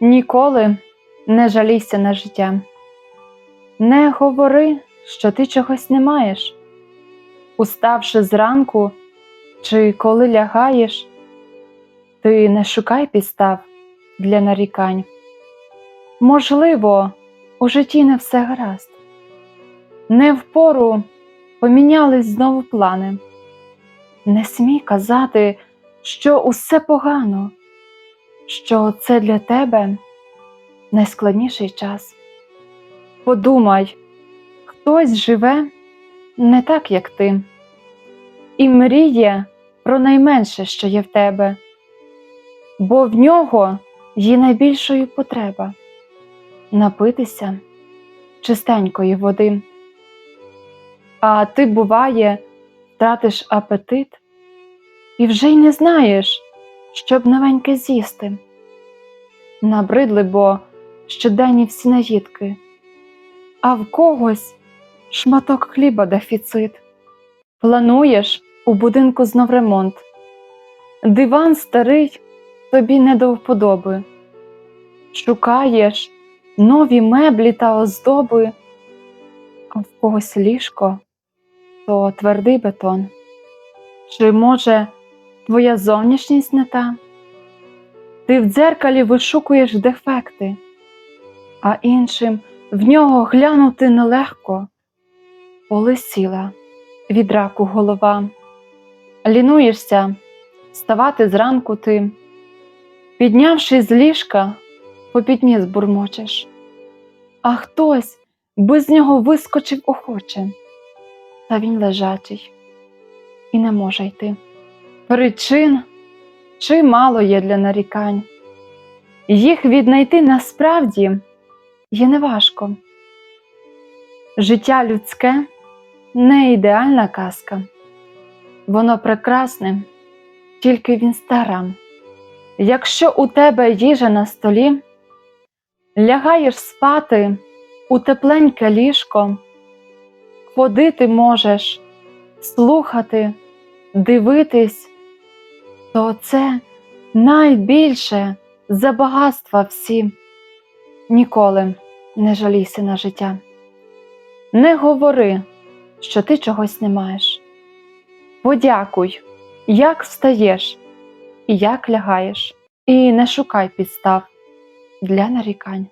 Ніколи не жалійся на життя. Не говори, що ти чогось не маєш. Уставши зранку чи коли лягаєш, ти не шукай підстав для нарікань. Можливо, у житті не все гаразд. Не впору помінялись знову плани. Не смій казати, що усе погано, що це для тебе найскладніший час. Подумай, хтось живе не так, як ти, і мріє про найменше, що є в тебе, бо в нього є найбільшою потреба напитися чистенької води. А ти, буває, втратиш апетит і вже й не знаєш, щоб новеньке з'їсти. Набридли бо щоденні всі наїдки, а в когось шматок хліба дефіцит. Плануєш у будинку знов ремонт. Диван старий тобі не до вподоби. Шукаєш нові меблі та оздоби, а в когось ліжко то твердий бетон. Чи, може, твоя зовнішність не та? Ти в дзеркалі вишукуєш дефекти, а іншим в нього глянути нелегко. Полисіла від раку голова. Лінуєшся вставати зранку ти, піднявши з ліжка, по пітьмі збурмочеш, а хтось без нього вискочив охоче, та він лежачий і не може йти. Причин чимало є для нарікань. Їх віднайти насправді є неважко. Життя людське не ідеальна казка, воно прекрасне тільки в інстаграм. Якщо у тебе їжа на столі, лягаєш спати у тепленьке ліжко, ходити можеш, слухати, дивитись, то це найбільше за багатства всі. Ніколи не жалійся на життя. Не говори, що ти чогось не маєш. Подякуй, як встаєш і як лягаєш, і не шукай підстав для нарікань.